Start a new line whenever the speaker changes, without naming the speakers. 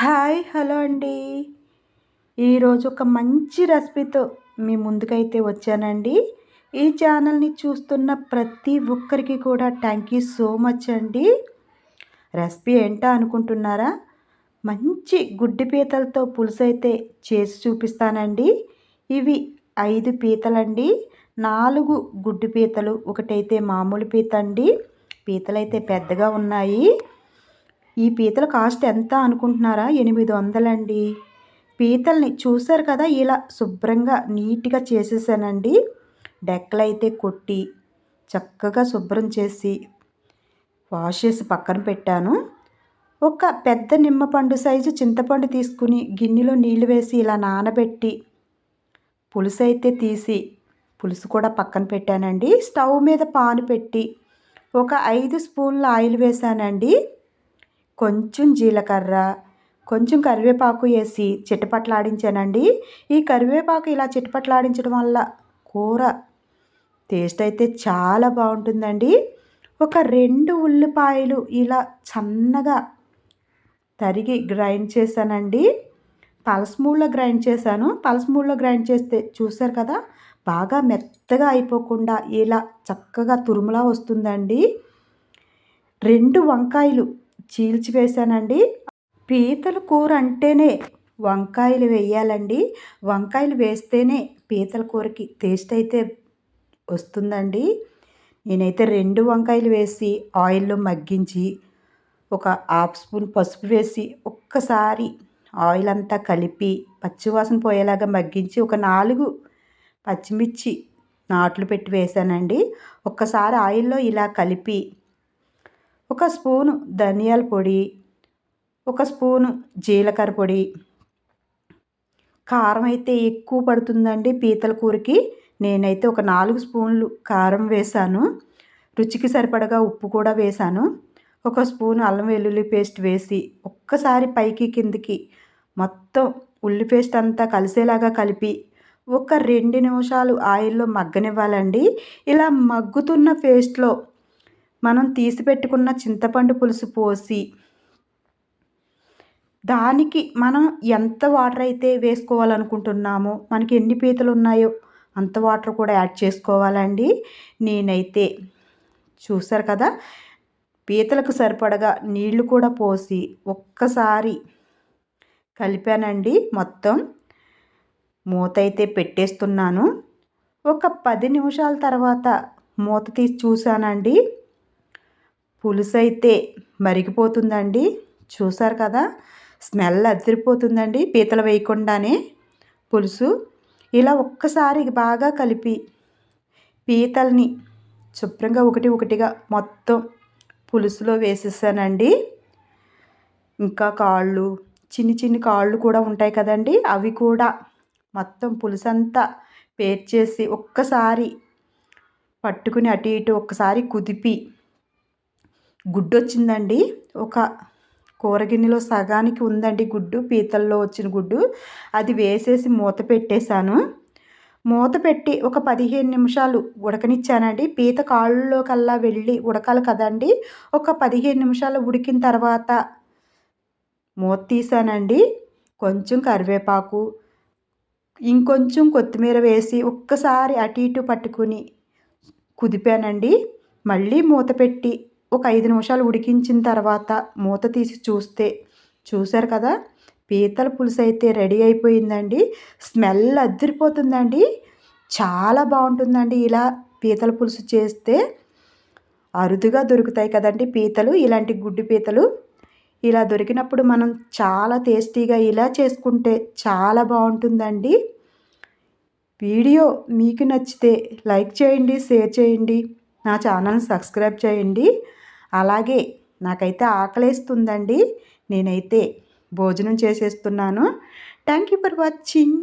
Hi hello అండి. ఈరోజు ఒక మంచి రెసిపీతో మీ ముందుకైతే వచ్చానండి. ఈ ఛానల్ని చూస్తున్న ప్రతి ఒక్కరికి కూడా థ్యాంక్ యూ సో మచ్ అండి. రెసిపీ ఏంటా అనుకుంటున్నారా? మంచి గుడ్డి పీతలతో పులుసు అయితే చేసి చూపిస్తానండి. ఇవి ఐదు పీతలండి. నాలుగు గుడ్డి పీతలు ఒకటైతే మామూలు పీత అండి పీతలు అయితే పెద్దగా ఉన్నాయి. ఈ పీతల కాస్ట్ ఎంత అనుకుంటున్నారా? ఎనిమిది వందలండి. పీతల్ని చూశారు కదా ఇలా శుభ్రంగా నీట్గా చేసేసానండి. డెక్కలైతే కొట్టి చక్కగా శుభ్రం చేసి వాష్ చేసి పక్కన పెట్టాను. ఒక పెద్ద నిమ్మపండు సైజు చింతపండు తీసుకుని గిన్నెలో నీళ్ళు వేసి ఇలా నానబెట్టి పులుసు అయితే తీసి పులుసు కూడా పక్కన పెట్టానండి. స్టవ్ మీద పాను పెట్టి ఒక ఐదు స్పూన్ల ఆయిల్ వేసానండి. కొంచెం జీలకర్ర కొంచెం కరివేపాకు వేసి చిట్టపట్లాడించానండి ఈ కరివేపాకు ఇలా చిట్టపట్లాడించడం వల్ల కూర టేస్ట్ అయితే చాలా బాగుంటుందండి. ఒక రెండు ఉల్లిపాయలు ఇలా సన్నగా తరిగి గ్రైండ్ చేశానండి. పలసమూళ్ళలో గ్రైండ్ చేశాను. పలసమూళ్ళలో గ్రైండ్ చేస్తే చూసారు కదా బాగా మెత్తగా అయిపోకుండా ఇలా చక్కగా తురుములా వస్తుందండి. రెండు వంకాయలు చీల్చి వేసానండి పీతల కూర అంటేనే వంకాయలు వేయాలండి. వంకాయలు వేస్తేనే పీతల కూరకి టేస్ట్ అయితే వస్తుందండి. నేనైతే రెండు వంకాయలు వేసి ఆయిల్లో మగ్గించి ఒక హాఫ్ స్పూన్ పసుపు వేసి ఒక్కసారి ఆయిల్ అంతా కలిపి పచ్చివాసన పోయేలాగా మగ్గించి ఒక నాలుగు పచ్చిమిర్చి నాట్లు పెట్టి వేసానండి ఒక్కసారి ఆయిల్లో ఇలా కలిపి ఒక స్పూను ధనియాల పొడి ఒక స్పూను జీలకర్ర పొడి. కారం అయితే ఎక్కువ పడుతుందండి పీతల కూరకి. నేనైతే ఒక నాలుగు స్పూన్లు కారం వేశాను రుచికి సరిపడగా ఉప్పు కూడా వేశాను ఒక స్పూన్ అల్లం వెల్లుల్లి పేస్ట్ వేసి ఒక్కసారి పైకి కిందికి మొత్తం ఉల్లి పేస్ట్ అంతా కలిసేలాగా కలిపి ఒక రెండు నిమిషాలు ఆయిల్లో మగ్గనివ్వాలండి. ఇలా మగ్గుతున్న పేస్ట్లో మనం తీసి పెట్టుకున్న చింతపండు పులుసు పోసి దానికి మనం ఎంత వాటర్ అయితే వేసుకోవాలనుకుంటున్నామో మనకి ఎన్ని పీతలు ఉన్నాయో అంత వాటర్ కూడా యాడ్ చేసుకోవాలండి. నేనైతే చూసారు కదా పీతలకు సరిపడగా నీళ్ళు కూడా పోసి ఒక్కసారి కలిపానండి. మొత్తం మూత అయితే పెట్టేస్తున్నాను. ఒక పది నిమిషాల తర్వాత మూత తీసి చూశానండి. పులుసు అయితే మరిగిపోతుందండి. చూసారు కదా? స్మెల్ అదిరిపోతుందండి పీతలు వేయకుండానే పులుసు. ఇలా ఒక్కసారి బాగా కలిపి పీతల్ని శుభ్రంగా ఒకటి ఒకటిగా మొత్తం పులుసులో వేసేసానండి. ఇంకా కాళ్ళు చిన్ని చిన్ని కాళ్ళు కూడా ఉంటాయి కదండి. అవి కూడా మొత్తం పులుసు అంతా పేర్చేసి ఒక్కసారి పట్టుకుని అటు ఇటు ఒక్కసారి కుదిపి గుడ్డు వచ్చిందండి ఒక కూరగిన్నెలో సగానికి ఉందండి గుడ్డు పీతల్లో వచ్చిన గుడ్డు. అది వేసేసి మూత పెట్టేశాను. మూత పెట్టి ఒక పదిహేను నిమిషాలు ఉడకనిచ్చానండి. పీత కాళ్ళలో కల్లా వెళ్ళి ఉడకాలి కదండి. ఒక పదిహేను నిమిషాలు ఉడికిన తర్వాత మూత తీసానండి కొంచెం కరివేపాకు ఇంకొంచెం కొత్తిమీర వేసి ఒక్కసారి అటు ఇటు పట్టుకుని కుదిపానండి. మళ్ళీ మూత పెట్టి ఒక ఐదు నిమిషాలు ఉడికించిన తర్వాత మూత తీసి చూస్తే చూశారు కదా? పీతల పులుసు అయితే రెడీ అయిపోయిందండి. స్మెల్ అద్దరిపోతుందండి చాలా బాగుంటుందండి ఇలా పీతల పులుసు చేస్తే. అరుదుగా దొరుకుతాయి కదండి పీతలు ఇలాంటి గుడ్డు పీతలు. ఇలా దొరికినప్పుడు మనం చాలా టేస్టీగా ఇలా చేసుకుంటే చాలా బాగుంటుందండి. వీడియో మీకు నచ్చితే లైక్ చేయండి షేర్ చేయండి. నా ఛానల్ని సబ్స్క్రైబ్ చేయండి. అలాగే నాకైతే ఆకలేస్తుందండి. నేనైతే భోజనం చేసేస్తున్నాను. Thank you for watching.